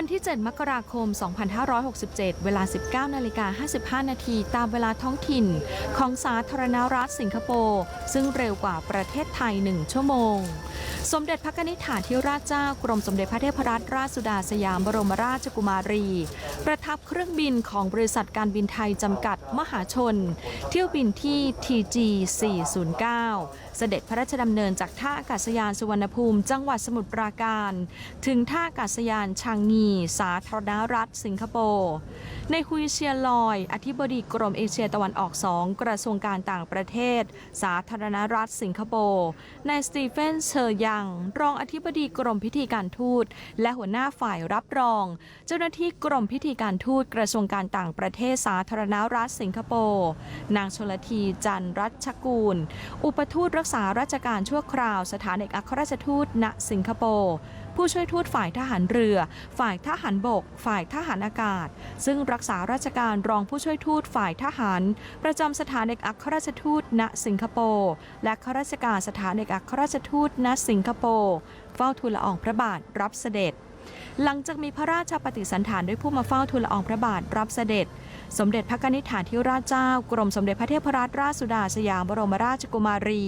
วันที่ 7 มกราคม 2567 เวลา 19นาฬิกา55 นาทีตามเวลาท้องถิ่น ของสาธารณรัฐสิงคโปร์ ซึ่งเร็วกว่าประเทศไทย 1 ชั่วโมง สมเด็จพระนิธิฐาธิราชเจ้ากรมสมเด็จพระเทพรัตนราชสุดาสยามบรมราชกุมารี ประทับเครื่องบินของบริษัทการบินไทยจำกัดมหาชน เที่ยวบินที่ TG 409 เสด็จพระราชดำเนินจากท่าอากาศยานสุวรรณภูมิ จังหวัดสมุทรปราการ ถึงท่าอากาศยานชางงี สาธารณรัฐ สิงคโปร์ในฮุยเชียลอย อธิบดีกรมเอเชียตะวันออกสองกระทรวงการต่างประเทศ สาธารณรัฐสิงคโปร์นายสตีเฟนเชอร์ยัง รองอธิบดีกรมพิธีการทูต และหัวหน้าฝ่ายรับรอง เจ้าหน้าที่กรมพิธีการทูตกระทรวงการต่างประเทศสาธารณรัฐสิงคโปร์ นางชลทีจันร์รัชกูล อุปทูตรักษาราชการชั่วคราวสถานเอกอัครราชทูตณสิงคโปร์ ผู้ช่วยทูตฝ่ายทหารเรือ ฝ่ายทหารบก ฝ่ายทหารอากาศ ซึ่งรักษาราชการรองผู้ช่วยทูตฝ่ายทหาร ประจำสถานเอกอัครราชทูตณสิงคโปร์และข้าราชการสถานเอกอัครราชทูตณสิงคโปร์เฝ้าทูลละอองพระบาทรับเสด็จ หลังจากมีพระราชปฏิสันถานด้วยผู้มาเฝ้าทูลละอองพระบาทรับเสด็จ สมเด็จพระนิธิฐาธิราชเจ้ากรมสมเด็จพระเทพรัตนราชสุดาสยามบรมราชกุมารี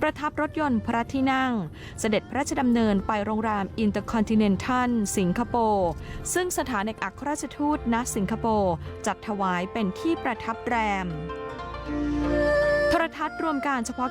ประทับรถยนต์พระที่นั่ง เสด็จพระราชดำเนินไปโรงแรมอินเตอร์คอนติเนนทัลสิงคโปร์ซึ่งสถานเอกอัครราชทูตณสิงคโปร์จัดถวายเป็นที่ประทับแรม โทรทัศน์รวมการเฉพาะ